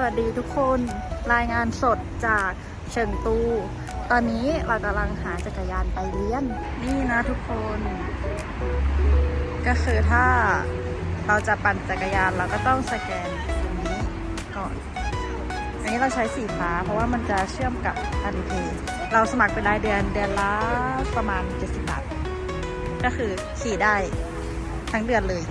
สวัสดีทุกคนรายงานสดจากเฉิงตู ตอนนี้เรากำลังหาจักรยานไปเลี้ยน นี่นะทุกคน ก็คือถ้าเราจะปั่นจักรยานเราก็ต้องสแกนตรงนี้ก่อน อันนี้เราใช้สีฟ้าเพราะว่ามันจะเชื่อมกับอาลีเพเราสมัครเป็นรายเดือนเดือนละประมาณ 70 บาท ก็คือขี่ได้ทั้งเดือนเลย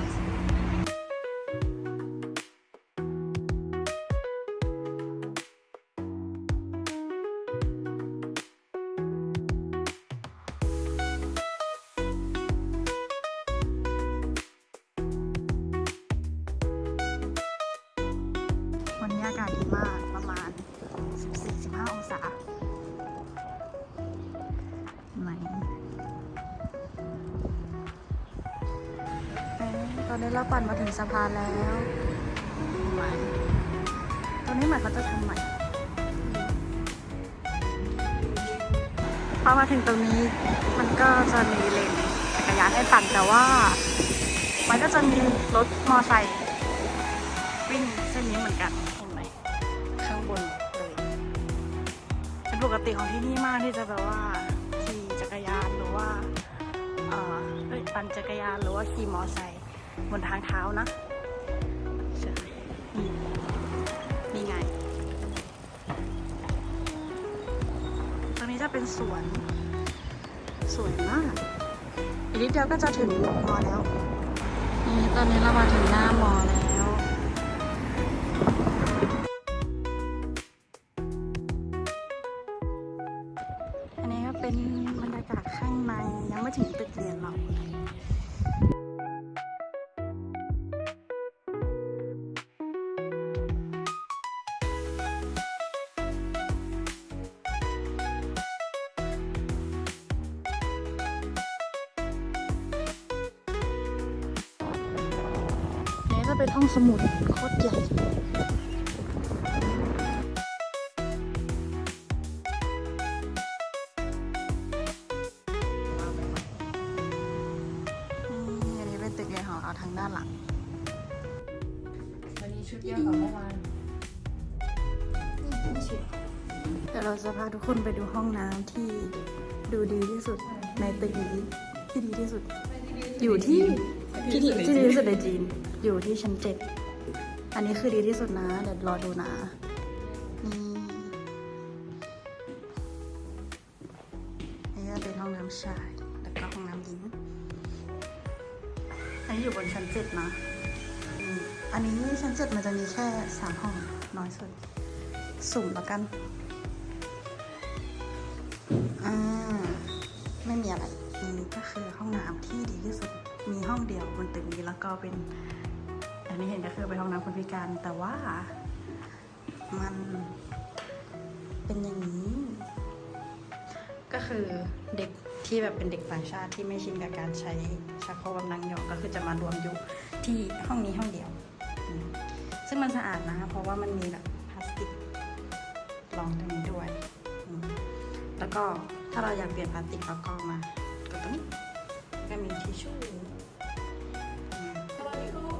าดีมากประมาณ 14-15 องศาไหนตอนนี้เราปั่นมาถึงสะพานแล้วไหนตอนนี้เหมือนเขาจะทำใหม่ พอมาถึงตรงนี้มันก็จะมีเลนจักรยานให้ปั่นแต่ว่า มันก็จะมีรถมอไซค์วิ่งเส้นนี้เหมือนกัน ปกติของที่นี่มากที่จะแบบว่าขี่จักรยานหรือว่าเอ่อปั่นจักรยานหรือว่าขี่มอไซค์บนทางเท้านะใช่นี่ไง ตรงนี้จะเป็นสวน สวยมากอีกนิดเดียวก็จะถึงมอแล้วนี่ตอนนี้เรามาถึงหน้ามอแล้ว นี้เป็นบรรยากาศข้างในยังไม่ถึงตึกเรียนเรานี่จะเป็นห้องสมุดาทางด้านหลัง วันนี้ชุดเยอะกว่าเมื่อวานเดี๋ยวเราจะพาทุกคนไปดูห้องน้ำที่ดูดีที่สุดในตึกนี้ที่ดีที่สุด อยู่ที่ที่ที่ที่ดีที่สุดในจีน อยู่ที่ชั้นเจ็ดอันนี้คือดีที่สุดนะ เดี๋ยวรอดูนะนี่นี่ก็เป็นห้องน้ำชาย ชั้นเจ็ดนะอันนี้ชั้นเจ็ดมันจะมีแค่สามห้องน้อยสุด สุ่มล้วกัน อ่า ไม่มีอะไรนี่ก็คือห้องน้ำที่ดีที่สุด มีห้องเดียวบนตึกนี้แล้วก็เป็น อันนี้เห็นก็คือเป็นห้องน้ำคนพิการ แต่ว่า มันเป็นอย่างนี้ ก็คือเด็กที่แบบเป็นเด็กต่างชาติที่ไม่ชินกับการใช้ ชักโครกแบบนั่งยองก็คือจะมารวมอยู่ที่ห้องนี้ห้องเดียว ซึ่งมันสะอาดนะเพราะว่ามันมีแบบพลาสติกรองตรงนี้ด้วย แล้วก็ถ้าเราอยากเปลี่ยนพลาสติกเราก็มากดตรงนี้ก็มีทิชชู่อืม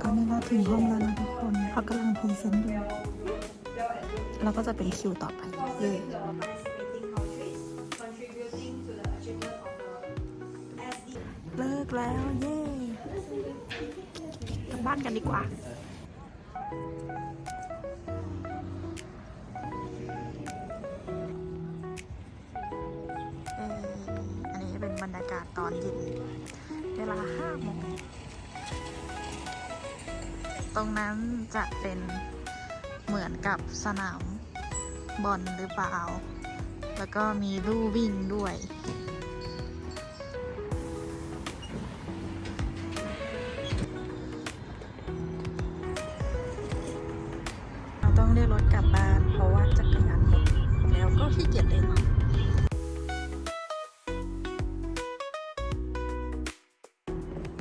ตอนนี้เราถึงห้องแล้วนะทุกคนเขากำลังพรีเซนต์อยู่เราก็จะเป็นคิวต่อไปเย่ กแล้ว เย่กลับบ้านกันดีกว่าเอ่ออันนี้เป็นบรรยากาศตอนเย็นเวลาห้าโมงตรงนั้นจะเป็นเหมือนกับสนามบอลหรือเปล่า แล้วก็มีลู่วิ่งด้วย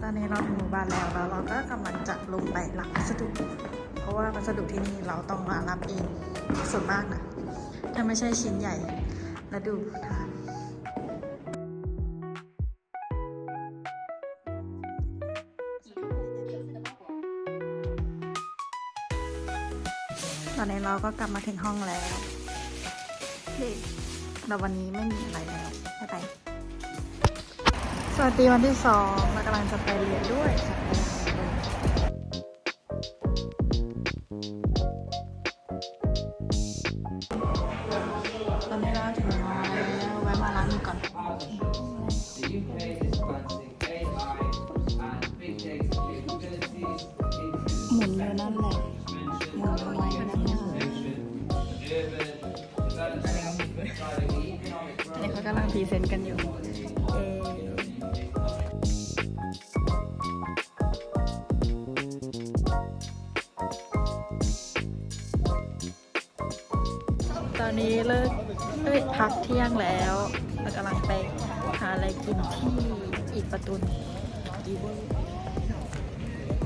อนนี้เราถึงหมู่บ้านแล้วแล้วเราก็กำลังจะลงไปรับวัสดุ เพราะว่าวัสดุที่นี่เราต้องมารับเองส่วนมากนะถ้าไม่ใช่ชิ้นใหญ่แล้วดูทางตอนนี้นี้เราก็กลับมาถึงห้องแล้วเด็กแต่วันนี้ไม่มีอะไรแล้ว บ๊ายบาย สวัสดีวันที่สองเรากำลังจะไปเรียนด้วยตอนนี้เราถึงแล้วแวะมาร้านนี้ก่อนหมุนอยู่นั่นแหละหมุนไว้นั่นแหละตอันนี้เขากำลังพรีเซนต์กันอยู่ พักเที่ยงแล้วเรากำลังไปหาอะไรกินที่อีกประตูหนึ่ง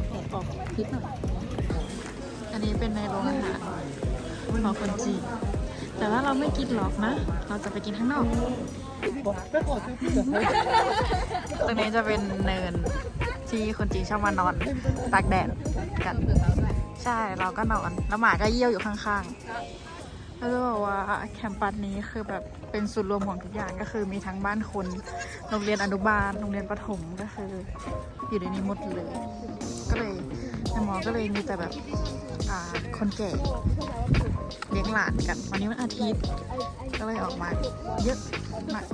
แอออกคลิปหน่อยอันนี้เป็นในโรงอาหารของคนจีนแต่ว่าเราไม่กินหรอกนะ เราจะไปกินข้างนอก ตรงนี้จะเป็นเนินที่คนจีนชอบมานอนตากแดดกัน ใช่เราก็นอน แล้วหมาก็เยี่ยวอยู่ข้างๆ ก็จะบอกว่าแคมปัสนี้คือแบบเป็นศูนย์รวมของทุกอย่างก็คือมีทั้งบ้านคน โรงเรียนอนุบาล โรงเรียนประถมก็คือ อยู่ในนี้หมดเลย ก็เลยในมอก็เลยมีแต่แบบคนแก่เลี้ยงหลานกัน วันนี้วันอาทิตย์ ก็เลยออกมาเยอะมาก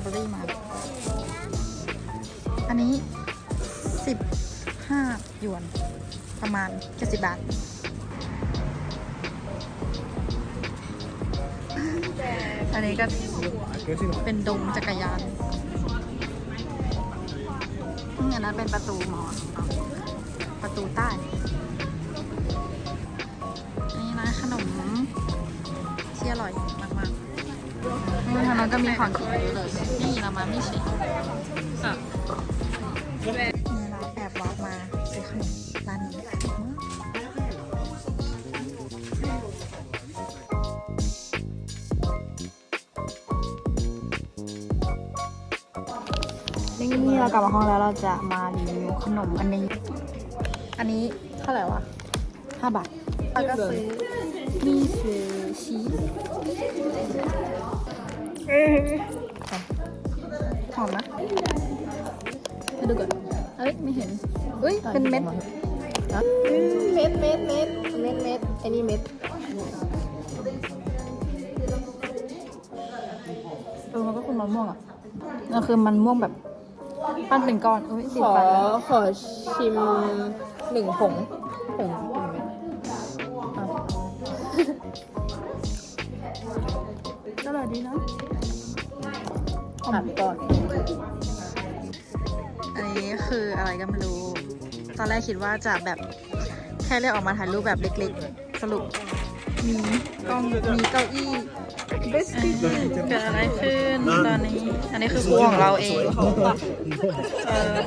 ตรอเบอรี่มา อันนี้สิบห้าหยวน ประมาณเจ็ดสิบบาท อันนี้ก็เป็นดงจักรยานอืมอันนั้นเป็นประตูหมอประตูใต้นนี้ร้านขนมที่อร่อย ทางนั้นก็มีของกินเยอะเลย นี่เรามาไม่ใช่นี่เราแอบวอล์กมาซื้อขนมร้านนี้นี่เรากลับมาห้องแล้วเราจะมารีวิวขนมอันนี้ อันนี้เท่าไหร่วะห้าบาทแล้วก็ซื้อมีซื้อชีส หอมนะมาดูก่อนเอ้ยไม่เห็นเอ้ยเป็นเม็ดเม็ดเม็ดเม็ดเม็ดเม็ดไอ้นี่เม็ดเออมันก็คือมันม่วงอะมันคือมันม่วงแบบปั้นเป็นก้อนเอ้ยสีขอฟ้าขอชิมหนึ่งผงผงหนึ่งเม็ดก็ อร่อยดีนะหันก่อน อันนี้คืออะไรก็ไม่รู้ ตอนแรกคิดว่าจะแบบแค่เลือกออกมาถ่ายรูปแบบเล็กๆ สรุปมีกล้องมีเก้าอี้เกิดอะไรขึ้นตอนนี้ อันนี้คือครูของเราเอง เออ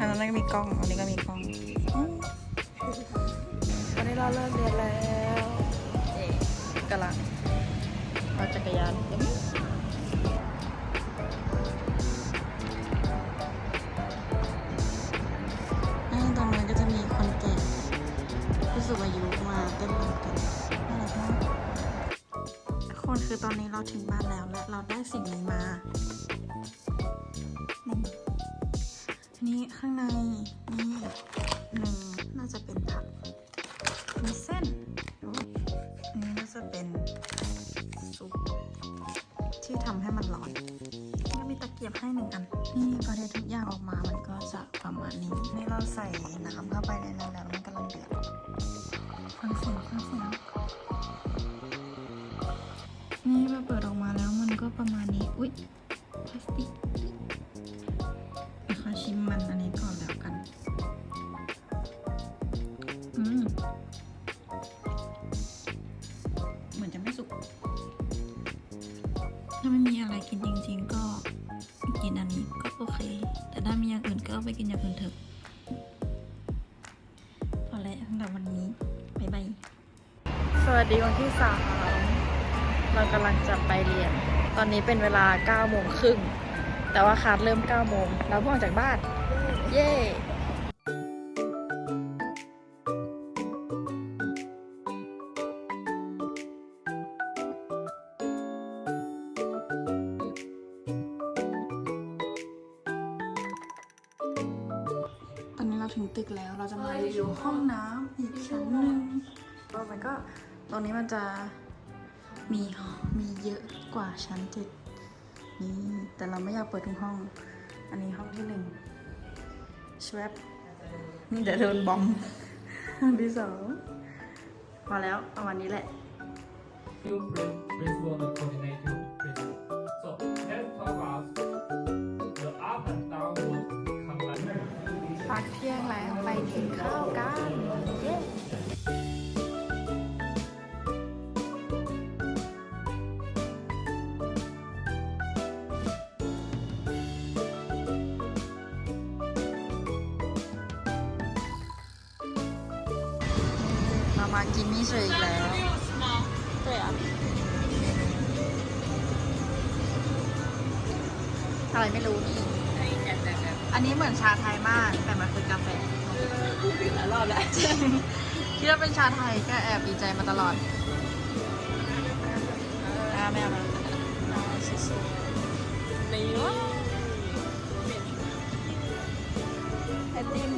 อันนั้นก็มีกล้อง อันนี้ก็มีกล้องอืมตอนนี้เราเลิกเรียนแล้วเอ๊ะกำลัง เอาจักรยานนี้อ่าตรงนั้นก็จะมีคนแก่ผู้สูงอายุมาเต้นรำกันน่ารักมากคนคือตอนนี้เราถึงบ้านแล้วและเราได้สิ่งนี้มา นี่ ข้างใน นี่หนึ่งน่าจะเป็นผัก วันที่สามเรากำลังจะไปเรียน ตอนนี้เป็นเวลา9โมงครึ่ง แต่ว่าคลาสเริ่ม9โมง เราเพิ่งออกจากบ้าน เย้ จะมีมีเยอะกว่าชั้นเจ็ดนี่แต่เราไม่อยากเปิดทุกห้อง อันนี้ห้องที่หนึ่งชวบนี่เดี๋ยวโดนบอมห้องที่สองพอแล้วประมาณนี้แหละ You bring principal and coordinator principal. So let's talk about the up and down work combined. พักเที่ยงแล้วไปกินข้าวกัน มากินมิเชอีกแล้วอะไรไม่รู้นี่ อันนี้เหมือนชาไทยมาก แต่มันคือกาแฟรอดแล้วจริงคิดว่าเป็นชาไทยก็แอบดีใจมาตลอดอ่าไม่เอาแล้วเอาสู้ๆนี่ไอติม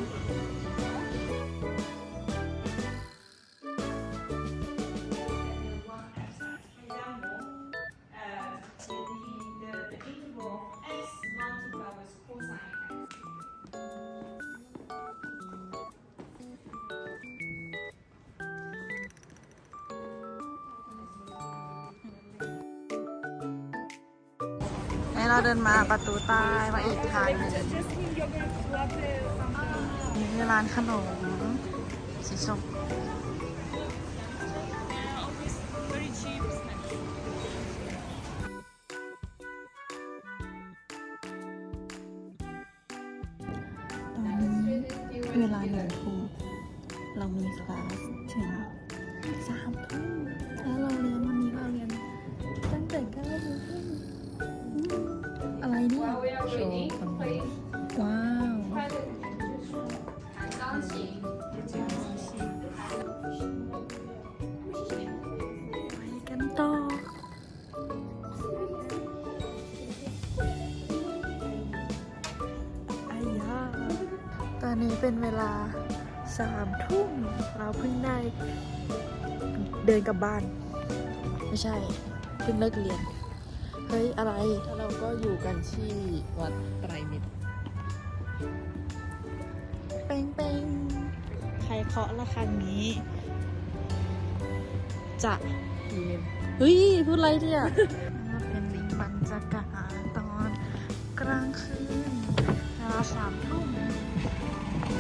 เราเดินมาประตูใต้มาอีกทางหนึงนี่คือร้านขนมสีส้มตอนนี้เวลาหนึ่งทุ่มเรามีคลาส โชว์คนนี้ว้าวไปกันต่ออายาตอนนี้เป็นเวลาสามทุ่มเราเพิ่งได้เดินกลับบ้าน ไม่ใช่ เพิ่งเลิกเรียน เฮ้ย อะไร เราก็อยู่กันที่วัดไตรมิตรเป้งเป้งใครเคาะระฆังนี้ จะเรียนเฮ้ย พูดอะไรเนี่ยเป็นบรรยากาศตอนกลางคืนเวลาสามทุ่ม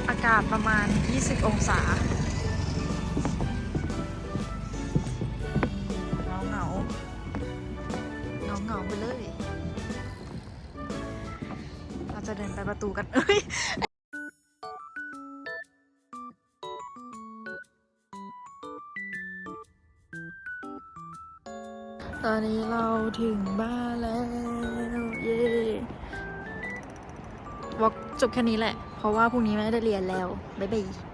อากาศประมาณ 20 องศา ประตูกัน เอ้ยตอนนี้เราถึงบ้านแล้ว เย้วอกจบแค่นี้แหละ เพราะว่าพรุ่งนี้ไม่ได้เรียนแล้ว บ๊ายบาย